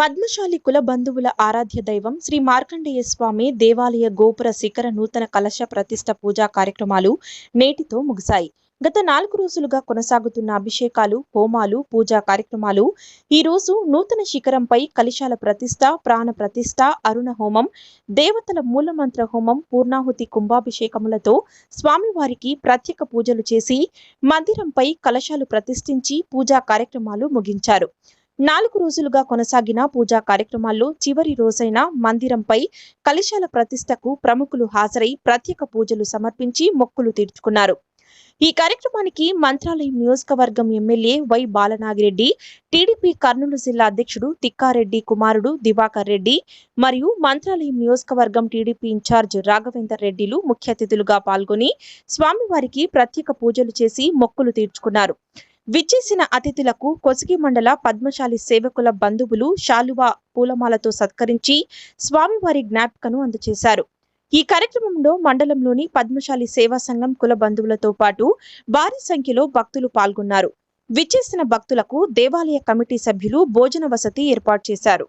పద్మశాలి కుల బంధువుల ఆరాధ్య దైవం శ్రీ మార్కండేయ స్వామి దేవాలయ గోపుర శిఖర నూతన కలశ ప్రతిష్ట పూజా కార్యక్రమాలు నేటితో ముగిశాయి. గత నాలుగు రోజులుగా కొనసాగుతున్న అభిషేకాలు హోమాలు పూజా కార్యక్రమాలు ఈ రోజు నూతన శిఖరంపై కలిశాల ప్రతిష్ట ప్రాణ ప్రతిష్ఠ అరుణ హోమం దేవతల మూలమంత్ర హోమం పూర్ణాహుతి కుంభాభిషేకములతో స్వామివారికి ప్రత్యేక పూజలు చేసి మందిరంపై కలశాలు ప్రతిష్ఠించి పూజా కార్యక్రమాలు ముగించారు. నాలుగు రోజులుగా కొనసాగిన పూజా కార్యక్రమాల్లో చివరి రోజైన మందిరంపై కలశాల ప్రతిష్టకు ప్రముఖులు హాజరై ప్రత్యేక పూజలు సమర్పించి మొక్కులు తీర్చుకున్నారు. ఈ కార్యక్రమానికి మంత్రాలయం నియోజకవర్గం MLA Y Balanagireddy TDP Kurnool జిల్లా అధ్యక్షుడు తిక్కారెడ్డి కుమారుడు దివాకర్ రెడ్డి మరియు మంత్రాలయం నియోజకవర్గం టీడీపీ ఇన్ఛార్జ్ రాఘవేందర్ రెడ్డిలు ముఖ్య అతిథులుగా పాల్గొని స్వామివారికి ప్రత్యేక పూజలు చేసి మొక్కులు తీర్చుకున్నారు. విచ్చేసిన అతిథులకు కొసిగి మండల పద్మశాలి సేవకుల బంధువులు శాలువా పూలమాలతో సత్కరించి స్వామివారి జ్ఞాపికను అందజేశారు ఈ కార్యక్రమంలో మండలంలోని పద్మశాలి సేవా సంఘం కుల బంధువులతో పాటు భారీ సంఖ్యలో భక్తులు పాల్గొన్నారు. విచ్చేసిన భక్తులకు దేవాలయ కమిటీ సభ్యులు భోజన వసతి ఏర్పాటు చేశారు.